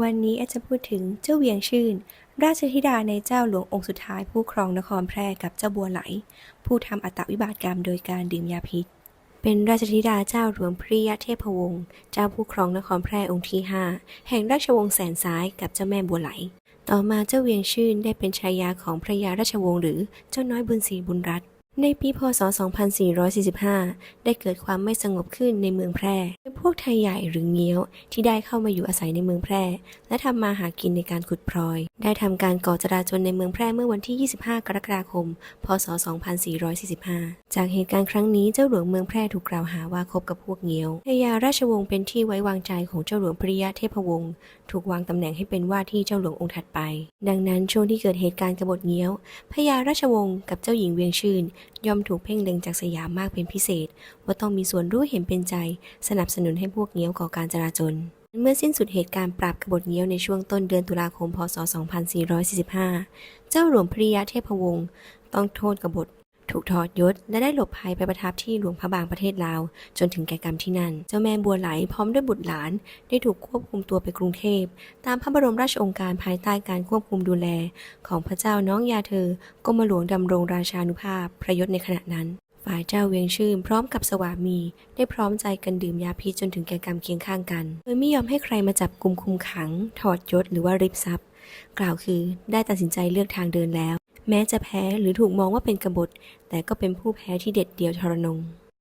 วันนี้อาจจะพูดถึงเจ้าเวียงชื่น ราชธิดาในเจ้าหลวงองค์สุดท้าย ผู้ครองนครแพร่กับเจ้าบัวไหล ผู้ทำอัตวิบาตกรรมโดยการดื่มยาพิษ เป็นราชธิดาเจ้าหลวงพริยเทพวงศ์เจ้าผู้ครองนครแพร่องค์ที่ห้าแห่งราชวงศ์แสนซ้ายกับเจ้าแม่บัวไหล ต่อมาเจ้าเวียงชื่นได้เป็นชายาของพระยาราชวงศ์หรือเจ้าน้อยบุญศรีบุญรัต ในปีพศ 2445 ได้เกิดความไม่สงบขึ้นในเมืองแพร่โดยพวกไทยใหญ่หรือเงี้ยวที่ได้เข้ามาอยู่อาศัยในเมืองแพร่ และทำมาหากินในการขุดพลอย ได้ทำการก่อจราจนในเมืองแพร่เมื่อวันที่ 25 กรกฎาคม พศ 2445 จากเหตุการณ์ครั้งนี้เจ้าหลวงเมืองแพร่ถูกกล่าวหาว่าคบกับพวกเงี้ยวพระยาราชวงศ์เป็นที่ไว้วางใจของเจ้าหลวงพริยะเทพวงศ์ ถูกวางตำแหน่งให้เป็นว่าที่เจ้าหลวงองค์ถัดไป ดังนั้นช่วงที่เกิดเหตุการณ์กบฏเงี้ยวพระยาราชวงศ์กับเจ้าหญิงเวียงชื่นย่อมถูกเพ่งเล็งจากสยามมากเป็นพิเศษ ว่าต้องมีส่วนรู้เห็นเป็นใจ สนับสนุนให้พวกเงี้ยวก่อการจราจนเมื่อสิ้นสุดเหตุการณ์ปราบกบฏเงี้ยวในช่วงต้นเดือนตุลาคม พศ 2445 เจ้าหลวงพริยะเทพวงศ์ต้องโทษกบฏ ถูกถอดยศและได้หลบภัยไปประทับที่หลวงพระบางประเทศลาว จนถึงแก่กรรมที่นั่น เจ้าแม่บัวไหลพร้อมด้วยบุตรหลาน ได้ถูกควบคุมตัวไปกรุงเทพ ตามพระบรมราชองค์การภายใต้การควบคุมดูแล ของพระเจ้าน้องยาเธอกรมหลวงดำรงราชานุภาพพระยศในขณะนั้นฝ่ายเจ้าเวียงชื่นพร้อมกับสวามี ได้พร้อมใจกันดื่มยาพิษจนถึงแก่กรรมเคียงข้างกัน โดยไม่ยอมให้ใครมาจับกลุ่มคุมขัง ถอดยศหรือว่าริบทรัพย์ กล่าวคือได้ตัดสินใจเลือกทางเดินแล้ว แม้จะแพ้หรือถูกมองว่าเป็นกบฏ แต่ก็เป็นผู้แพ้ที่เด็ดเดี่ยวทรนง